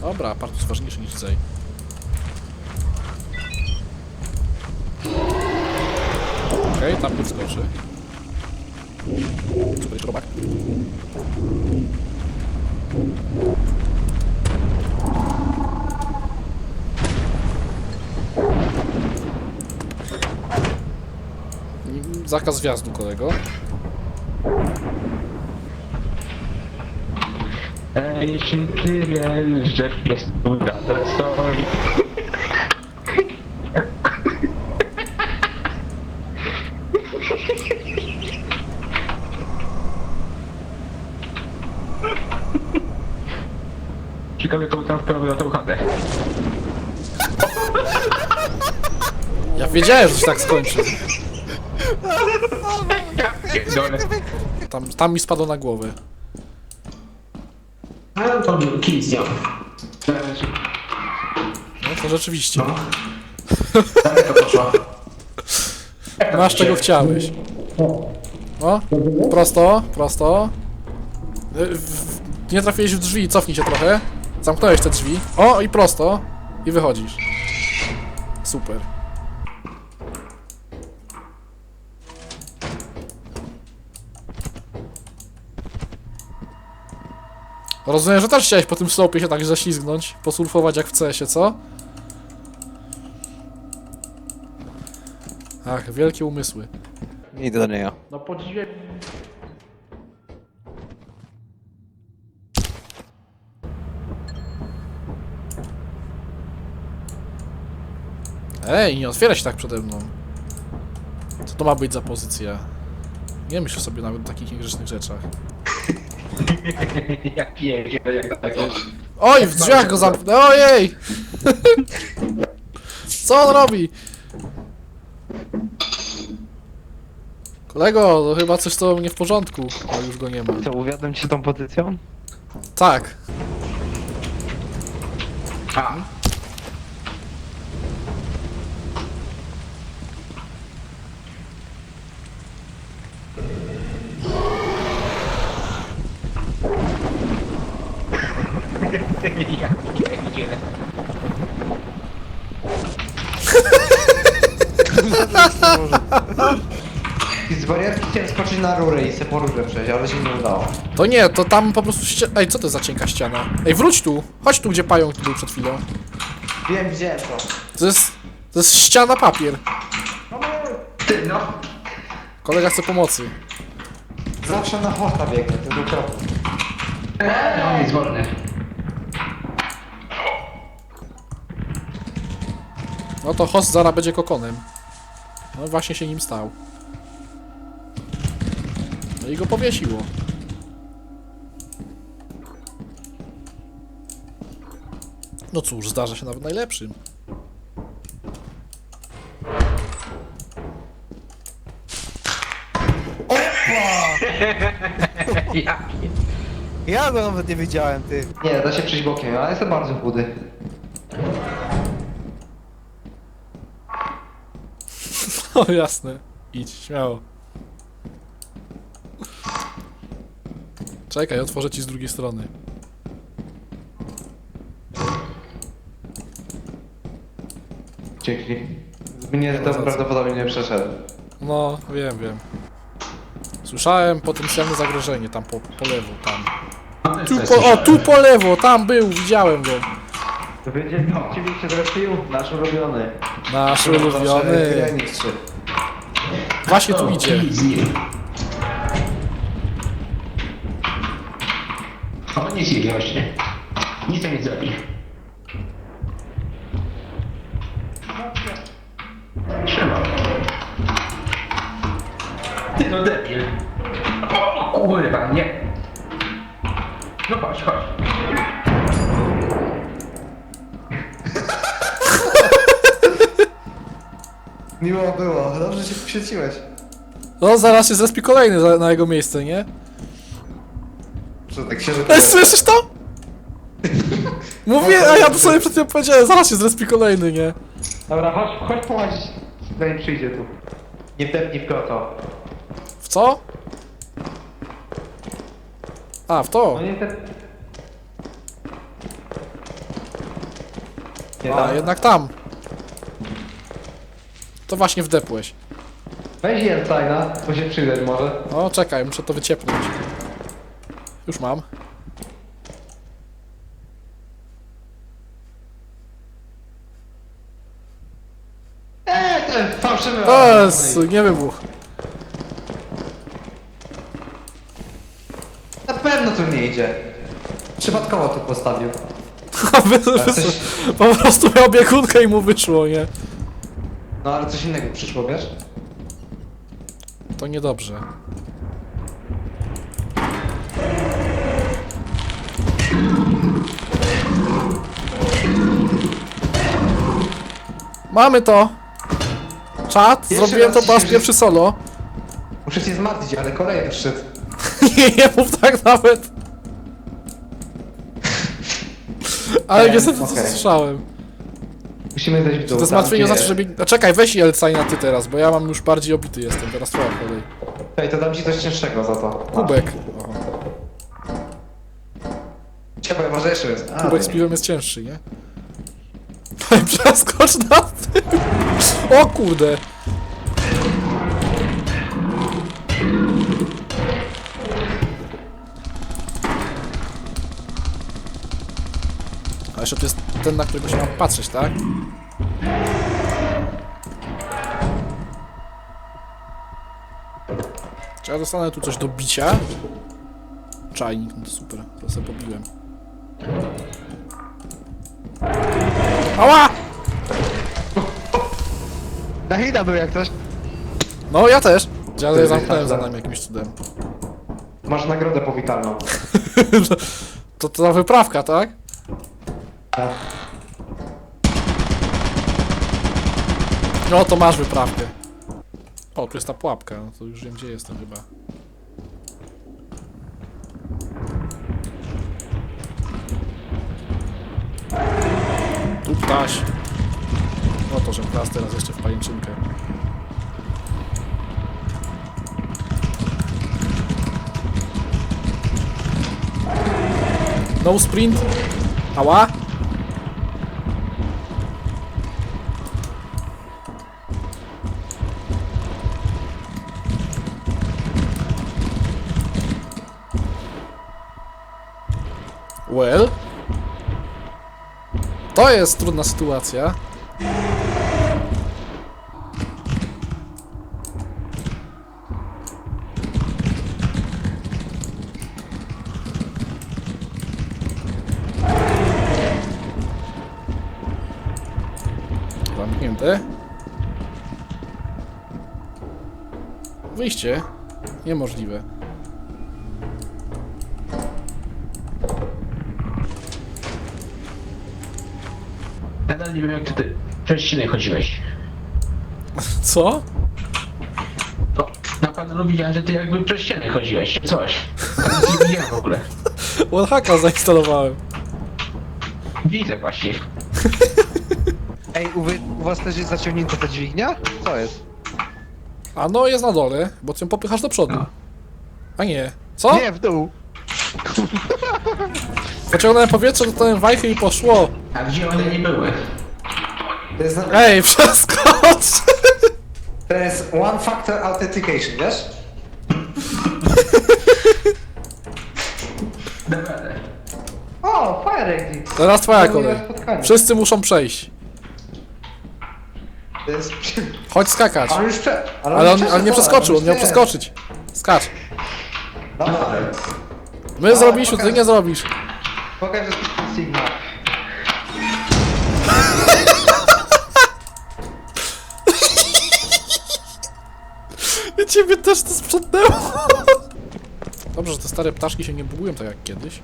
Dobra, part ważniejszy niż Zej. Okej, tam nie wskoczy. Super robak. Zakaz wjazdu, kolego. Ej, jeśli ty wiesz, że jest story. Ciekawe, komu tam wprawił na tą chatę. Ja wiedziałem, że się tak skończy. Tam, tam mi spadło na głowę. To kij zdjął. No to rzeczywiście. Daleko poszła. Masz czego chciałeś. O, prosto, prosto. Y, w- Nie trafiłeś w drzwi, cofnij się trochę. Zamknąłeś te drzwi. O, i prosto. I wychodzisz. Super. Rozumiem, że też chciałeś po tym slopie się tak zaślizgnąć, posurfować jak w CS-ie, co? Ach, wielkie umysły. Idę do niego. No podziwię. Ej, nie otwiera się tak przede mną. Co to ma być za pozycja? Nie myśl sobie nawet o takich niegrzecznych rzeczach. Jak pierdzielę, jak. Oj, w drzwiach go zamknę. Ojej! Co on robi? Kolego, to chyba coś to nie w porządku. A już go nie ma. Co, uwiadam cię tą pozycją? Tak. A, ja pierdzielę. I z wariatki chciałem skoczyć na rurę i se po rurze przejść, ale się nie udało. To nie, to tam po prostu ści- Ej, co to za cienka ściana? Ej, wróć tu! Chodź tu, gdzie pająk był przed chwilą. Wiem, widziałem to. To jest... To jest ściana papier. Ty no. Kolega chce pomocy. Zawsze na hosta biegnę, to był. No, jest wolny. No to host zara będzie kokonem. No właśnie się nim stał. No i go powiesiło. No cóż, zdarza się nawet najlepszym. Ja Ja go nawet nie widziałem, ty. Nie, da się przejść bokiem, ale jestem bardzo chudy. O jasne. Idź, śmiało. Czekaj, otworzę ci z drugiej strony. Dzięki. Mnie to prawdopodobnie nie przeszedł. No, wiem, wiem. Słyszałem potencjalne zagrożenie tam po, po lewo, tam. Tu po, o, tu po lewo, tam był, widziałem go. To będzie oczywiście zrespił nasz ulubiony. Nasz ulubiony. Właśnie tu idzie. Nic. O, nie właśnie. Nic to nie zrobi. Trzymam. Ty no debil. O kurwa, nie. No chodź, chodź. Miło było, dobrze się poświeciłeś. No, zaraz się zrespi kolejny za, na jego miejsce, nie? Że tak się. Ej, słyszysz to? Mówię, a ja to sobie przed chwilą powiedziałem, zaraz się zrespi kolejny, nie? Dobra, chodź, chodź połazić. Zanim przyjdzie tu. Nie tepnij w koto. W co? A, w to. No nie tep... Nie A, tam. jednak tam. To właśnie wdepłeś. Weź Jelcajna, bo się przydać może. O, czekaj, muszę to wyciepnąć. Już mam. Eee, ten fałszywy... To jest, nie wybuch. Na pewno tu nie idzie. Przypadkowo tu postawił. Wy- wy- coś- Po prostu miał biegunkę i mu wyszło, nie? No ale coś innego przyszło, wiesz? To niedobrze. Mamy to! Czat, Jeszcze zrobiłem to raz po raz się- pierwszy solo. Muszę cię zmartwić, ale kolejny wszedł. nie, nie mów tak nawet. Ale Wiem, niestety to okej. słyszałem. Musimy zejść w dół. To zmartwienie tam, znaczy, gdzie- że... bieg- A czekaj, weź Jelcaj na ty teraz, bo ja mam już bardziej obity jestem, teraz twoja kolej. Ej, to dam ci coś cięższego za to. Kubek. Ciepłe, może jeszcze jest. A, Kubek z piwem jest cięższy, nie? Przeskocz na tył. O kurde. A jeszcze to jest ten, na którego się mam patrzeć, tak? Czy ja dostanę tu coś do bicia? Czajnik, no to super, to sobie pobiłem. Ała! Na hita był jak coś. No ja też. Ale Ty, zamknąłem za nami jakimś cudem. Masz nagrodę powitalną. To to ta wyprawka, tak? Tak. No to masz wyprawkę. O, tu jest ta pułapka, no to już wiem gdzie jestem chyba. Tu ptaś. No to, że teraz teraz jeszcze w pajęczynkę. No sprint. Ała. To jest trudna sytuacja. Zamknięte. Wyjście. Niemożliwe. Nie wiem jak ty przez ścianę chodziłeś. Co? No, na pewno widziałem, że ty jakby przez ścianę chodziłeś. Coś. Nie widziałem w ogóle. Wallhacka zainstalowałem. Widzę właśnie. Ej, u, wy, u was też jest zaciągnięta ta dźwignia? Co jest? A no jest na dole, bo ty ją popychasz do przodu. A nie. Co? Nie, w dół. Pociągnąłem powietrze, dostałem wajchy i poszło. A gdzie one nie były? To jest, Ej, przeskocz! to jest one factor authentication, wiesz? Dobra. O, fire exit. Teraz twoja kolej. Wszyscy muszą przejść. To jest... Chodź skakać. Ale już prze... Ale on, ale nie przeskoczył, on miał przeskoczyć. Skacz. Dobra, My zrobiliśmy, ty nie zrobisz. pokaż, że to Sigma. Ciebie też to sprzątnęło. Dobrze, że te stare ptaszki się nie bugują tak jak kiedyś.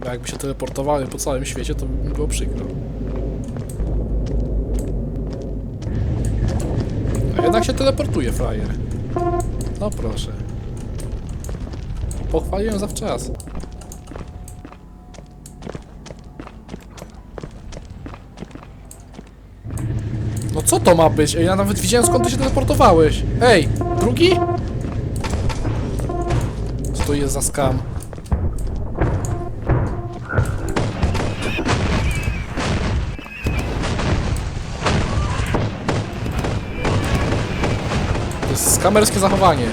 Bo jakby się teleportowały po całym świecie, to by mi było przykro. A jednak się teleportuje, frajer. No proszę. Pochwaliłem zawczas. co to ma być? Ej, ja nawet widziałem skąd ty się teleportowałeś. Ej, drugi? Co to jest za skam? To jest skamerskie zachowanie.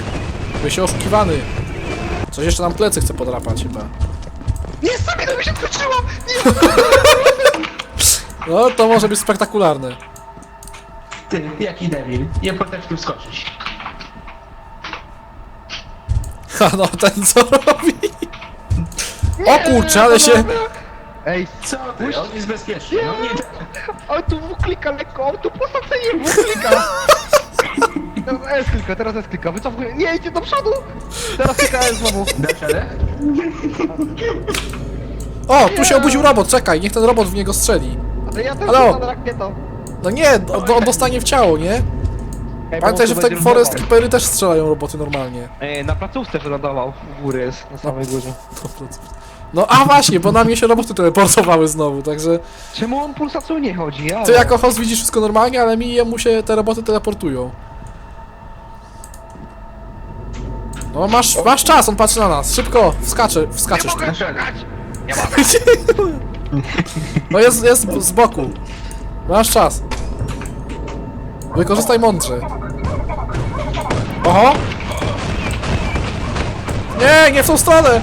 By się oszukiwany. Coś jeszcze nam plecy chce podrapać chyba. Nie, stamina mi się skończyła! Nie! No to może być spektakularne. Ty, jaki debil. Nie potrafił wskoczyć. Ha, no ten co robi? O kurczę, ale się... Ej, Co ty? On jest bezpieczny. No nie on tu klika lekko, on tu posadzenie klika. Teraz S klika, teraz S klika, wycofuję. Nie, idzie do przodu! Teraz klika S znowu. Dasz? O, tu się obudził robot, czekaj, niech ten robot w niego strzeli. Ale ja też Halo? jestem rakietą. No nie, do- on dostanie w ciało, nie? Ej, Pamiętaj, że w będzie Forest lądował. Keepery też strzelają roboty normalnie. Ej, na placówce wylądował. U góry jest, na samej górze. No a właśnie, bo na mnie się roboty teleportowały znowu, także... Czemu on pulsacją nie chodzi? Ja Ty jako host widzisz wszystko normalnie, ale mi jemu się te roboty teleportują. No masz, masz czas, on patrzy na nas. Szybko, wskacze, wskaczesz tu. Dasz radę. No jest, jest z boku. Masz czas. Wykorzystaj mądrze. Oho! Nie, nie w tą stronę!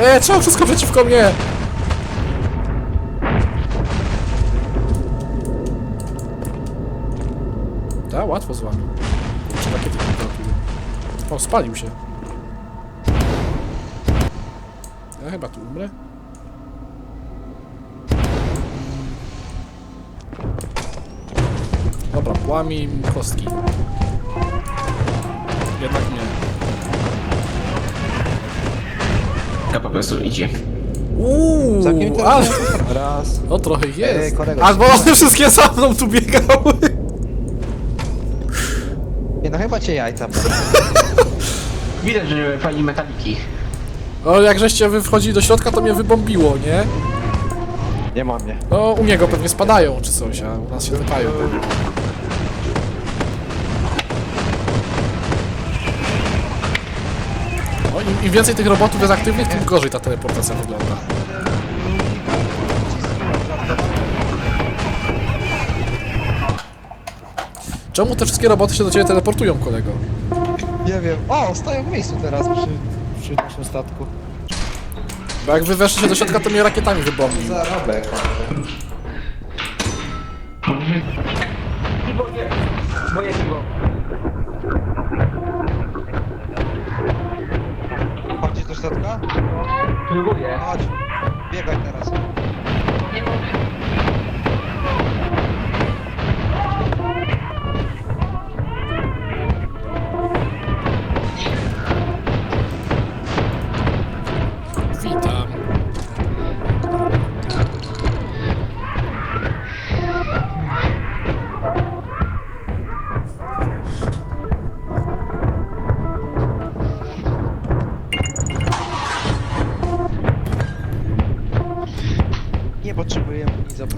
Eee, czemu wszystko przeciwko mnie? Da, łatwo z Czy rakiety trafiły? O, spalił się. Ja chyba tu umrę. Dobra, łamij im kostki. Jednak nie. Ja po prostu idzie. Uuu, Zamknięte ale... Raz. No trochę Ej, jest. kolego, Albo one wszystkie za mną tu biegały. Cię jajca. Widać, że fajni metaliki. No jak żeście wy wchodzili do środka, to mnie wybombiło, nie? Nie ma mnie. No u niego pewnie spadają czy coś, a u nas się wypają. No, im, im więcej tych robotów jest aktywnych, tym gorzej ta teleportacja wygląda. Czemu te wszystkie roboty się do ciebie teleportują, kolego? Nie wiem. O, stoją w miejscu teraz przy, przy naszym statku. Bo jak wy weszliście do środka, to mnie rakietami wybombił. Zarobek. Boję, boję się go. Chodzisz do środka? Próbuję. Chodź. Biegaj teraz.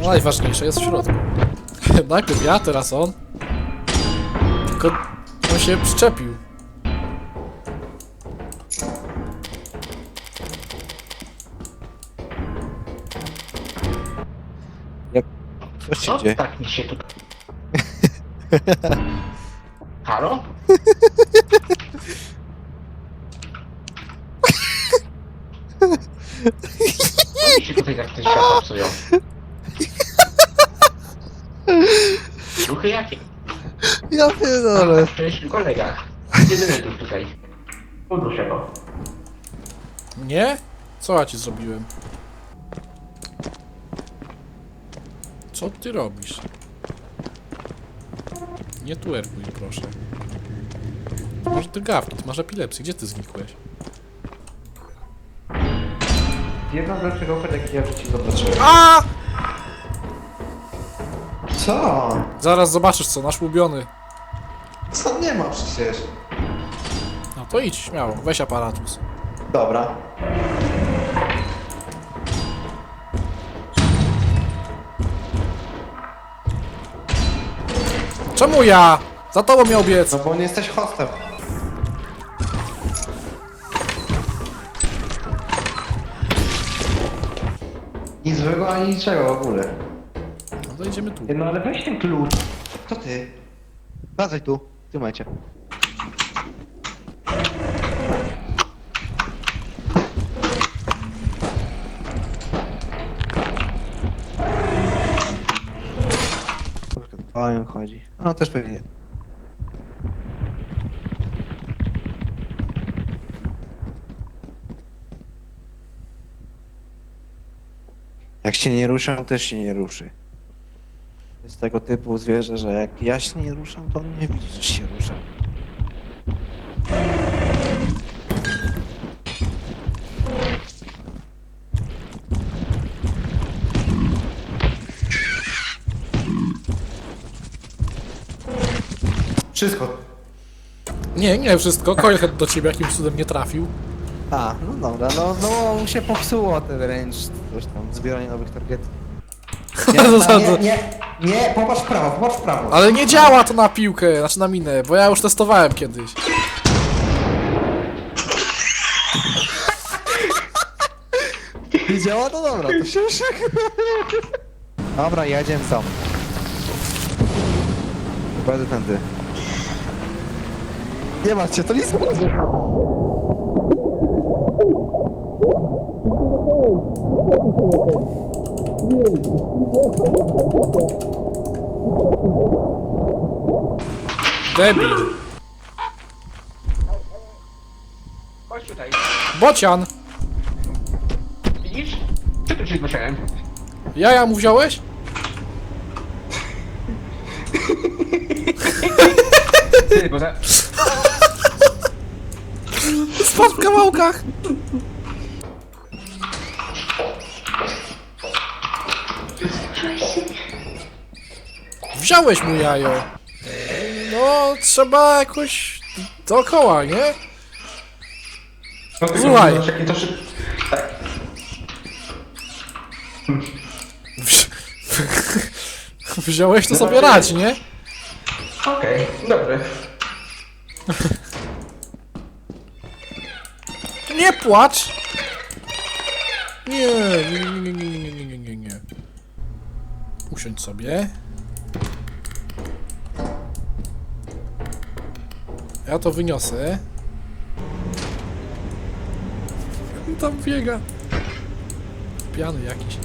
Najważniejsze jest w środku. Najpierw ja, teraz on. Tylko on się przyczepił. Co się No, dzieje? tak mi się tu... Halo? Co mi się tutaj tak te światła psują? Duchy jakie? Ja pierdolę. Cześć kolega. Jedyny duch tutaj. Uduszę go. Nie? Co ja ci zrobiłem? Co ty robisz? Nie twerkuj, proszę. Drgawki, ty masz epilepsję. Gdzie ty znikłeś? Jedna z lepszych ofert, jakie ja w życiu zobaczyłem. A! Co? Zaraz zobaczysz co, nasz ulubiony. Co nie ma przecież. No to idź, śmiało, weź aparatus. Dobra. Czemu ja? Za tobą miał biec. No bo nie jesteś hostem. Nic złego ani niczego w ogóle. No to idziemy tu. No ale weź ten klucz. Co ty? Wracaj tu, w tym momencie. O nim chodzi. No też pewnie. Jak się nie ruszam, też się nie ruszy. Jest tego typu zwierzę, że jak ja się nie ruszam, to on nie widzi, że się ruszam. Wszystko. Nie, nie wszystko. Coilhead do ciebie jakimś cudem nie trafił. A, no dobra, no, no mu się popsuło ten wręcz coś tam, zbieranie nowych targetów. Nie, nie, nie, nie, popatrz w prawo, popatrz w prawo. Ale nie działa to na piłkę, znaczy na minę, bo ja już testowałem kiedyś. Nie działa, to dobra, to się już... Dobra, jedziemy tam. Będę tędy. Nie macie, to nic Debil. Chodź tutaj. Bocian! Widzisz? Czy tu się zgłosiłem? Jaja mu wziąłeś? Ty, bo za... Spadł w kawałkach! Wziąłeś mu jajo. No, trzeba jakoś dookoła, nie? No, Słuchaj. zobacz, jakie to szyb... Tak. Wzi- Wziąłeś to sobie radź, nie? Okej, dobry. Nie płacz! Nie, nie, nie, nie, nie, nie, nie, nie, nie. Usiądź sobie. Ja to wyniosę. Tam biega. Piany jakiś.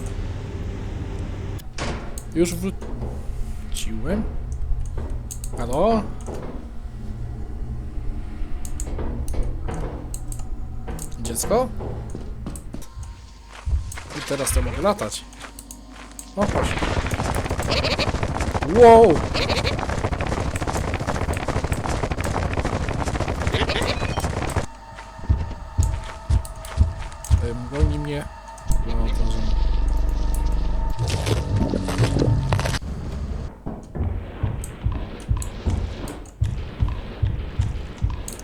Już wróciłem. Halo? Dziecko? I teraz to mogę latać. O, chodź. Wow! Goni mnie. No.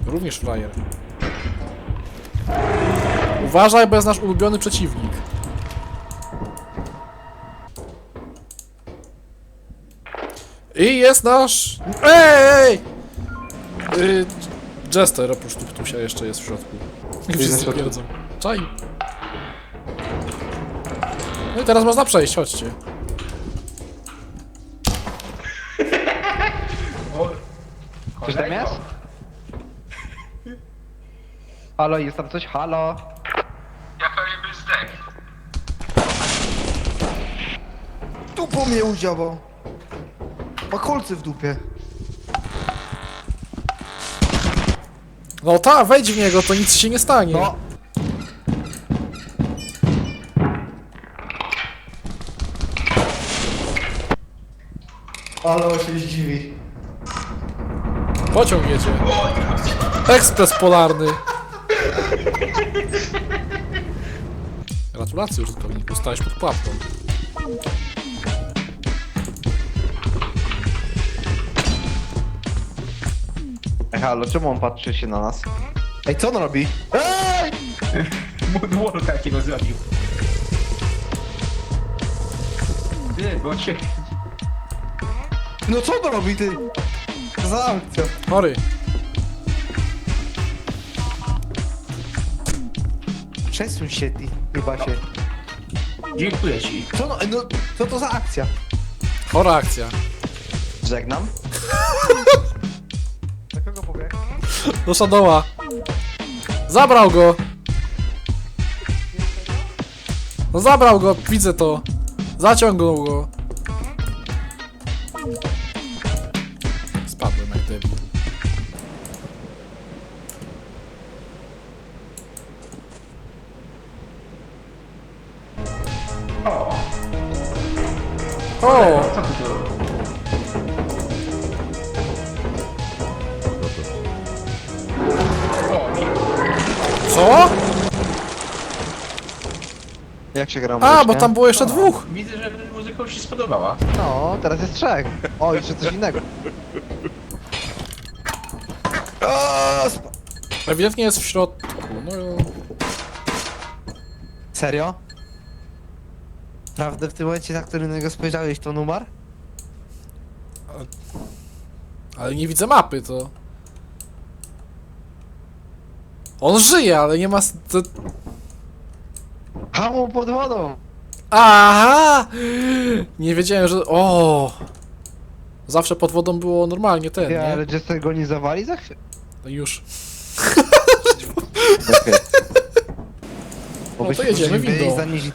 Również frajer. Uważaj, bo jest nasz ulubiony przeciwnik. I jest nasz... Ej! Yy, Jester oprócz Tuptusia jeszcze jest w środku. Wszyscy pierdzą. Czaj. No i teraz można przejść, chodźcie. Coś tam jest? Halo, jest tam coś? Halo? Ja pewnie był zdech. Dupą mnie udziałał. Ma kolce w dupie. No ta, wejdź w niego, to nic się nie stanie. No. Ale on się zdziwi. Pociąg jedzie. Ekspres polarny. Gratulacje użytkowniku, stałeś pod pułapką. Ej, halo, czemu on patrzy się na nas? Ej, co on robi? Ej! Młodło takiego zrobił. Ty, bo cię... No co on robi, ty? Co Za akcja. Chory. Przesuń się, ty, chyba się. Dziękuję ci. Co no, no, co to za akcja? Chora akcja. Żegnam. Do kogo pobiegł? Do Shadowa. Zabrał go. No zabrał go, widzę to. Zaciągnął go. O! Co ty tu? Co? Jak się gra A, bo tam było jeszcze dwóch. Widzę, że muzyka już się spodobała. No, teraz jest trzech. O, jeszcze coś innego. Ewidentnie jest w środku. No, Serio? Prawdę w tym momencie, na który na niego spojrzałeś, to numer? ale nie widzę mapy, to... On żyje, ale nie ma... s- To... Hamu pod wodą! Aha! Nie wiedziałem, że... O! Zawsze pod wodą było normalnie ten, Ja, nie? ale Jester go nie zawali za chwilę? No już. Okej. Bo No to byśmy jedziemy musieli windą. zanieść-.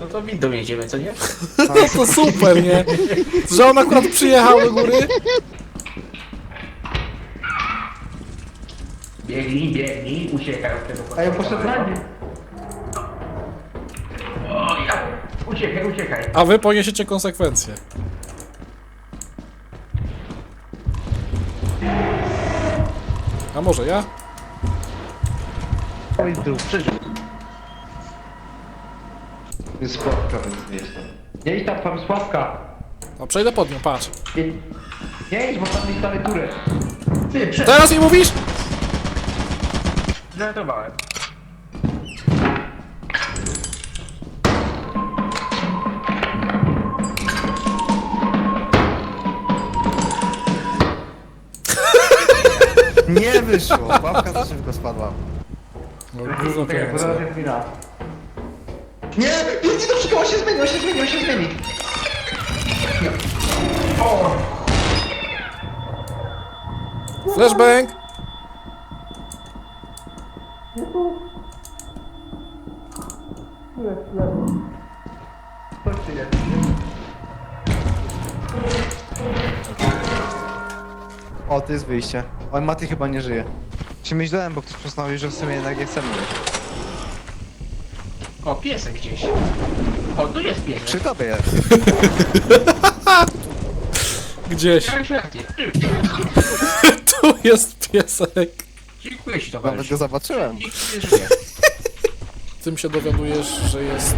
No to windą jedziemy, co nie? No to super, nie? Że on akurat przyjechał do góry. Biegnij, biegnij, uciekaj od tego A ja poszedł na nie. O, ja. Uciekaj, uciekaj. A wy poniesiecie konsekwencje. A może ja? Oj, tu. Jest Sławka, więc nie jest tam. Nie idź tam, tam Sławka. No przejdę pod nią, patrz. Nie, nie idź, bo tam jest dalej turę. Ty. Teraz mi mówisz? Żartowałem. Nie wyszło! Łapka za szybko spadła. No zaraz jest. Nie! Nie, nie, to wszystko, on się zmieni, on się zmieni, on się zmieni. Flashbang! To jest wyjście. Oj, Maty chyba nie żyje. Się myślałem, bo ktoś postanowił, że w sumie jednak nie chcemy. O, piesek gdzieś. O, tu jest piesek. Przy tobie jest. Gdzieś. Tu jest piesek. Dziękuję ci, Nawet go zobaczyłem. Nikt nie żyje. Tym się dowiadujesz, że jest.